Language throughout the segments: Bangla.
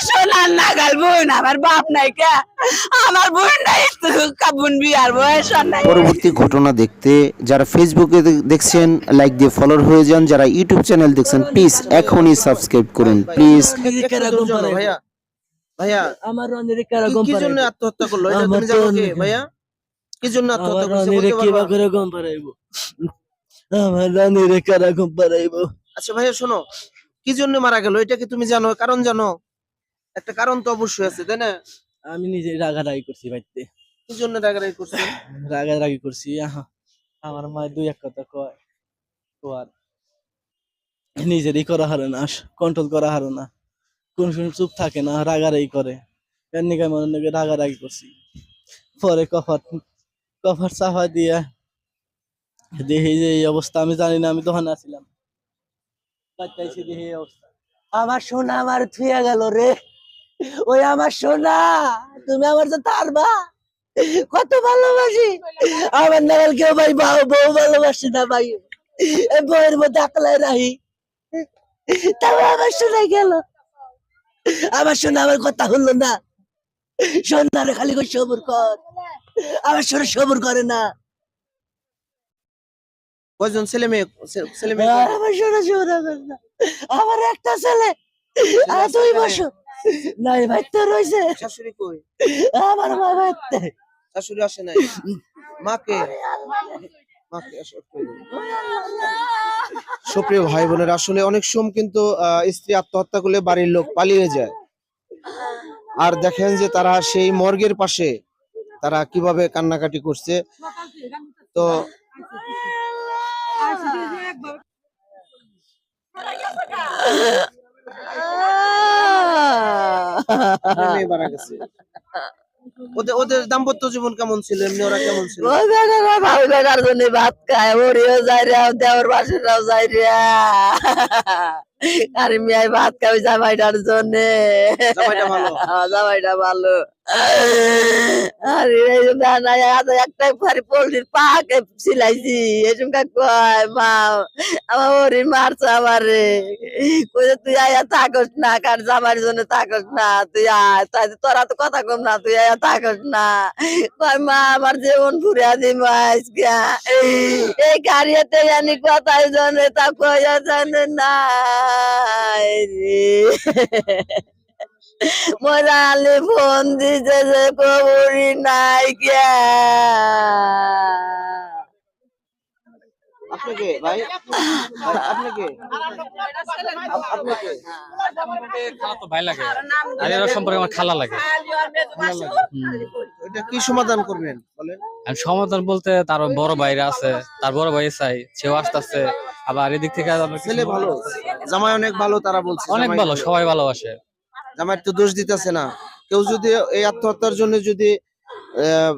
সোনার নাগাল বোন আমার বাপ নাই কে? আমার বোন নাই বোন বিয়ার বয়স নাই। পরবর্তী ঘটনা দেখতে যারা ফেসবুকে দেখছেন লাইক দিয়ে ফলোর হয়ে যান যারা ইউটিউব চ্যানেল দেখছেন প্লিজ এখনই সাবস্ক্রাইব করুন প্লিজ ভাইয়া? ভাইয়া আমার রনের কি- কি জন্য আত্মহত্যা করল? এটা তুমি জানো কি ভাইয়া? কি জন্য আত্মহত্যা করছে? রনের বলতে কিবা পারবা? করে গম পারাইব আমার রনের কীরকম পারাইব আচ্ছা ভাইয়া শোনো। কি জন্য মারা গেল? এটা কি তুমি জানো? কারণ জানো? একটা কারণ তো অবশ্যই আছে তাই না? আমি নিজে রাগারাগি করছি বাড়িতে কি জন্য রাগারাগি করছে রাগারাগি করছি আহা, আমার মা দুই এক কথা কয় কর নিজেরই করা হারে না কন্ট্রোল করা হারে না। কোন সময় চুপ থাকে না রাগারাগি করে। এর নিকে মনে নাকি রাগারাগি করছি। পরে কফার কফার চাফা দিয়া দেখি যে এই অবস্থা আমি জানি না আমি তখন বাচ্চাইছি দেখি এই অবস্থা। আমার সোনা আমার থুয়ে গেল রে। ওই আমার সোনা তুমি আমার তো তারবা কত ভালোবাসি। আমার নাগাল কেউ ভাই বউ বউ ভালোবাসি না ভাই। বউয়ের মধ্যে আকলাই রাহি। তবে আমার শোনা গেল। আমার শোনা আমার কথা হলো না। সন্ধ্যারে খালি করে সবুর কর আমার শোনা সবুর করে না। কয়জন ছেলে মেয়ে? ছেলে মেয়ে আমার শোনা সবুর করে না। আমার একটা ছেলে আর এখানে? বছর। নাই ভাই তো রয়েছে শাশুড়ি কই আমার মা শাশুড়ি আসে নাই মাকে মাকে সুপ্রিয় ভাই বোনের আসলে অনেক সময় কিন্তু আহ, স্ত্রী আত্মহত্যা করলে বাড়ির লোক পালিয়ে যায়। আর দেখেন যে তারা সেই মর্গের পাশে তারা কীভাবে কান্নাকাটি করছে। তো মারা গেছে। ওদের ওদের দাম্পত্য জীবন কেমন ছিল? এমনি ওরা কেমন ছিল? ওই বেটারা ভাবি বেটার জন্য ভাত খায় ওরিও যাই রে দেওয়ার বাসেরাও যাই রে। আর মিয়াই ভাত খাই জামাইটার জন্য। জামাইটা ভালো? জামাইটা ভালো। আরে, এই যে না একটা ফারি পোল্ট্রির পাকে সিলাইছি এসবকা কয়, মা, আমার ওরি মারছে আমারে। কইছে তুই আয়া থাকস না, কার জামাইর জন্য থাকস না, তুই আয়, তাই তোরা তো কথা কম না, তুই আয়া থাকস না। কয়, মা, আমার জীবন ফুরিয়া দি আজকে। এই গাড়িতে জানি কথাই জনে, তা কয়া জানে না রে। মোরালি ফোন দিছে যে কবরি নাই আপনাকে ভাই? আপনাকে ভাই লাগে সম্পর্কে আমার খালা লাগে। এটা কি সমাধান করবেন? বলেন। সমাধান বলতে তার বড় ভাইরা আছে তার বড় ভাই চাই সেও আসতেছে। আবার এদিক থেকে ছেলে ভালো জামাই অনেক ভালো তারা বলছে অনেক ভালো। সবাই ভালোবাসে। জামাইয়ের তো দোষ দিতেছে না। কেউ যদি এই আত্মহত্যার জন্য যদি আহ,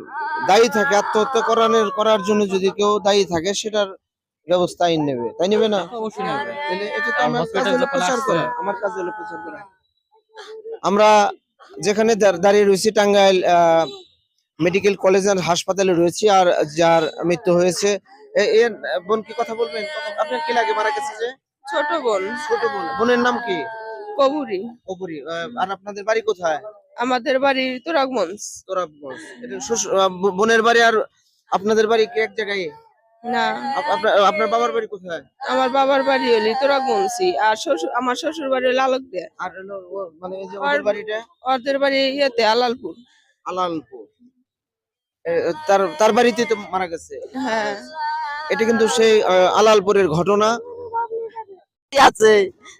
দায়ী থাকে আত্মহত্যা করানোর করার জন্য যদি কেউ দায়ী থাকে সেটার ব্যবস্থা আইন নেবে। তাই নেবে না? অবশ্যই নেবে। তাহলে এটা তো আমার কাজ হলো প্রচার করা। আমার কাজ হলো প্রচার করা। আমরা যেখানে দাঁড়- দাঁড়িয়ে রয়েছি টাঙ্গাইল মেডিকেল কলেজ আর হাসপাতালে রয়েছি আর যার মৃত্যু হয়েছে এ- এর বোন কি কথা বলবেন? আপনার কি লাগে? মারা গেছে যে? ছোট বোন। ছোট বোন। বোনের নাম কি? কবুরি। কপুরি আর আপনাদের বাড়ি কোথায়? আমাদের বাড়ি তুরাগমঞ্জ। তোরা শ্বশুর- বোনের বাড়ি আর আপনাদের বাড়ি কি এক জায়গায়? না। আপনার বাবার বাড়ি কোথায়? আমার বাবার বাড়ি হলি তুরাগমঞ্জি আর শ্বশুর আমার শ্বশুর বাড়ি লালক দেয়া আর মানে এই যে ওদের বাড়িটা? ওদের বাড়ি ইয়েতে আলালপুর। আলালপুর। তার তার বাড়িতে তো মারা গেছে। হ্যাঁ। এটা কিন্তু সেই আলালপুরের ঘটনা। আছে।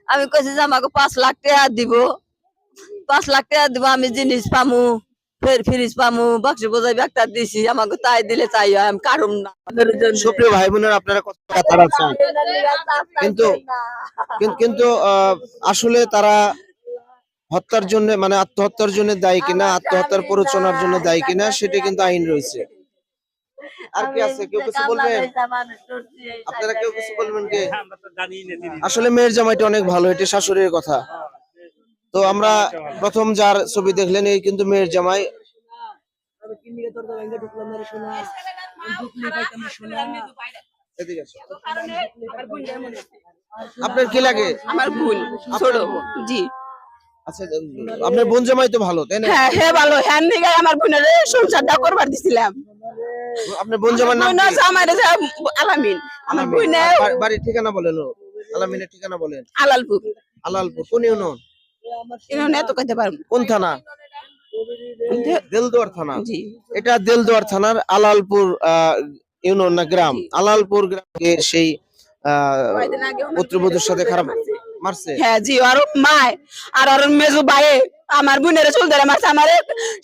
আমি কইছি যে আমাকে পাঁচ লাখ টাকা দিব। পাঁচ লাখ টাকা দিব আমি জিনিস পামু ফের ফ্রিজ পামু বাক্স বোঝাই একটা দিছি। আমাকে তাই দিলে তাই হয়, আমি কারুম না। সুপ্রিয় ভাই বোনেরা আপনারা কত টাকা তারা কিন্তু- কিন্তু আসলে তারা হত্যার জন্য মানে আত্মহত্যার জন্য দায়ী কিনা আত্মহত্যার প্ররোচনার জন্য দায়ী কিনা সেটা কিন্তু আইন রয়েছে। আর কি আছে? কেউ কিছু বলবেন আপনারা কেউ কিছু বলবেন কি? আসলে মেয়ের জামাইটা অনেক ভালো এটা শাশুড়ির কথা। তো আমরা প্রথম যার ছবি দেখলেন এই কিন্তু মেয়ের জামাই। আপনার কি লাগে? আমার ভুল জি। আচ্ছা আপনার বোন জামাই তো ভালো তাই না? হ্যাঁ ভালো হ্যাঁ নিগে আমার বোনের সংসারটা করবার দিছিলাম। আপনার বোন জামার নাম বোন আলামিন। আমার বাড়ির ঠিকানা বলেন। আলামিনের ঠিকানা বলেন। আলালপুর। আলালপুর। কোন ইউনিয়ন? এখানে এত কইতে পারব কোন থানা? দেলদুয়ার থানা। জি। এটা দেলদুয়ার থানার আলালপুর ইউনিয়ন না গ্রাম। আলালপুর গ্রামে সেই পুত্রবধূর সাথে খারাপ মারছে? হ্যাঁ জি, আর মায়, আর আর মেজু ভাই, আমার বোনের চুল ধরে মারছে, আমার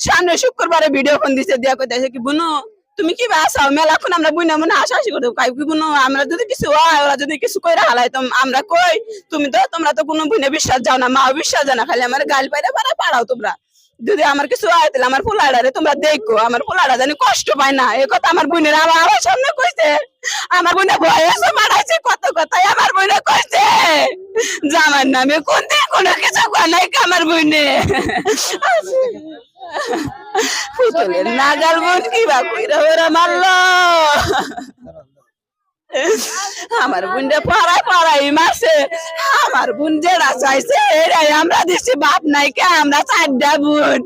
সামনে শুক্রবারে ভিডিও ফোন দিছে, দিয়া কইতাছে কি, বুনো, তুমি কি বাসাও মেলাক্ষণ আমরা বুনা মনে আশা আশি করতে কাই কি, বুনো, আমরা যদি কিছু হয়, ওরা যদি কিছু করে হালাই তো আমরা কই? তুমি তো, তোমরা তো কোনো বুনে বিশ্বাস যাও না মা বিশ্বাস জানা খালি আমার গাল পাইরা পারা পারাও তোমরা। যদি আমার কিছু আয় তাহলে আমার পোলাডারে তোমরা দেখো। আমার পোলাডা জানি কষ্ট পায় না। এই কথা আমার বোনের আমার আমার সামনে কইছে। আমার বোনে বয়সে মারাইছে কত কথাই আমার বোনে কইছে। জামার নামে কোন দিন কোনো কিছু বানাই আমার বোনে। পুতুলের নাগাল বোন কি বা কইরা ওরা মারলো। আমার বোনটা পাড়ায় পাড়ায় মাসে আমার বোন যেটা চাইছে এরাই আমরা দিছি বাপ নাই কে আমরা চারটা বুন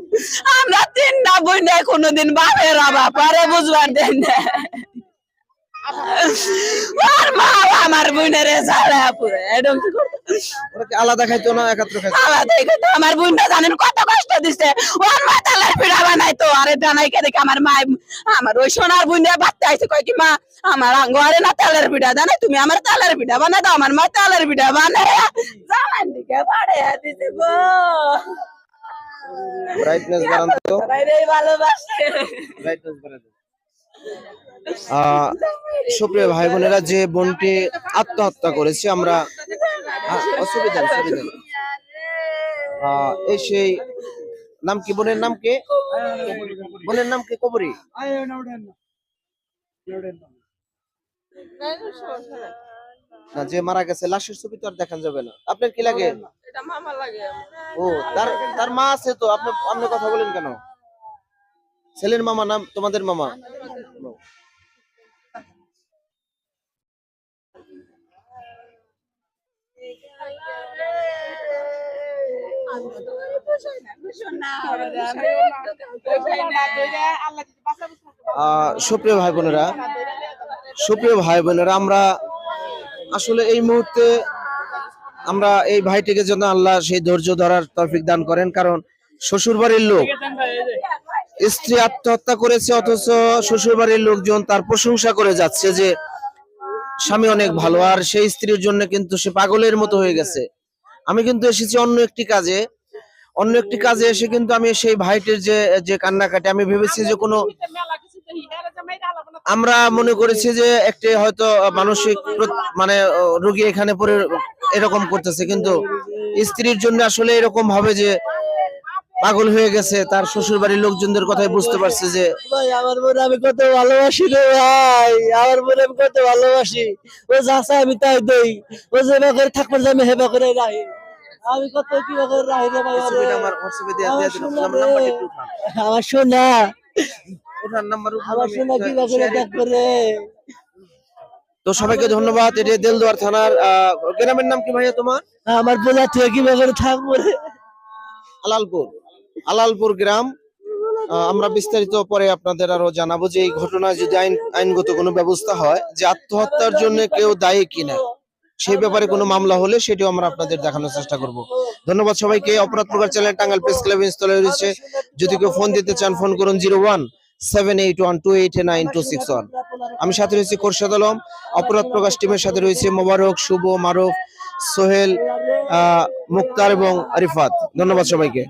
আমরা তিনটা বোন কোনোদিন বাপের বাপারে পারে বুঝবার দেন। আর মা আমার বুনের ছাড়া পুরো এরকম কি? ওরা কি আলাদা খাইতো না একাত্র খাইতো? আলাদা এই কথা, আমার বোনটা জানেন কত কষ্ট দিছে? ওর মা তালার পিঠা বানাইতো। আরে জানাই কে দেখে আমার মা আমার ওই সোনার বোনটা বাচ্চা আইছে। কয় কি মা আমার ঘরে না তালের পিঠা জানাই তুমি আমার তালের পিঠা বানাই দাও। আমার মা তালের পিঠা বানাই জানান দিকে বাড়ে দিছে গো। ব্রাইটনেস বাড়ান তো। ভালোবাসে। ব্রাইটনেস বাড়ান সুপ্রিয় ভাই বোনেরা যে বোনটি আত্মহত্যা করেছে আমরা অসুবিধা অসুবিধা এই সেই নাম কি বোনের নাম কে? বোনের নাম কে কবরী? না যে মারা গেছে লাশের ছবি তো আর দেখান যাবে না। আপনার কি লাগে। ও তার তার মা আছে তো আপনি আপনি কথা বলেন কেন? ছেলের মামা নাম তোমাদের মামা? সুপ্রিয় ভাই বোনেরা সুপ্রিয় ভাই বোনেরা আমরা আসলে এই মুহূর্তে আমরা এই ভাইটিকে যেন আল্লাহ সেই ধৈর্য ধরার তৌফিক দান করেন, কারণ শ্বশুর বাড়ির লোক স্ত্রী আত্মহত্যা করেছে, অথচ শ্বশুর বাড়ির লোকজন তার প্রশংসা করে যাচ্ছে যে স্বামী অনেক ভালো, আর সেই স্ত্রীর জন্য কিন্তু সে পাগলের মতো হয়ে গেছে। আমি কিন্তু এসেছি অন্য একটি কাজে। অন্য একটি কাজে এসে কিন্তু আমি সেই ভাইটির যে যে কান্নাকাটি, আমি ভেবেছি যে কোনো আমরা মনে করেছি যে একটি হয়তো মানসিক মানে রোগী এখানে পরে এরকম করতেছে, কিন্তু স্ত্রীর জন্য আসলে এরকম ভাবে যে পাগল হয়ে গেছে তার শ্বশুর বাড়ির লোকজনদের কথাই বুঝতে পারছে যে ভাই আমার বোন আমি কত ভালোবাসি রে ভাই আমার বোন আমি কত ভালোবাসি। ও যা চায় আমি তাই দেই। ও যেবা করে থাকবে যে আমি হেবা করে রাখি। আমি কত কি করে রাখি রে ভাই আমার। হোয়াটসঅ্যাপে দিয়ে দিয়ে আমার নাম্বারটা একটু আমার সোনা। উঠান নাম্বার আমার আমি সোনা কি করে দেখ করে। তো সবাইকে ধন্যবাদ এটি দেলদুয়ার থানার গ্রামের নাম কি ভাইয়া তোমার? আমার বোলা তুই কি করে থাকব রে? আলালপুর। আলালপুর গ্রাম আমরা বিস্তারিত পরে আপনাদের আরও জানাব যে এই ঘটনায় যদি আইন আইনগত কোনো ব্যবস্থা হয় যে আত্মহত্যার জন্য কেউ দায়ী কিনা, সেই ব্যাপারে কোনো মামলা হলে সেটিও আমরা আপনাদের দেখানোর চেষ্টা করব। ধন্যবাদ সবাইকে। অপরাধ প্রকার চ্যানেল টাঙ্গাল প্রেস ক্লাব ইনস্টলে রয়েছে। যদি কেউ ফোন দিতে চান, ফোন করুন zero one seven eight one two eight nine two six one. আমি সাথে রয়েছি খোরশেদ আলম। অপরাধ প্রকাশ টিমের সাথে রয়েছে মোবারক, শুভ, মারুফ, সোহেল মুক্তার এবং রিফাত। ধন্যবাদ সবাইকে।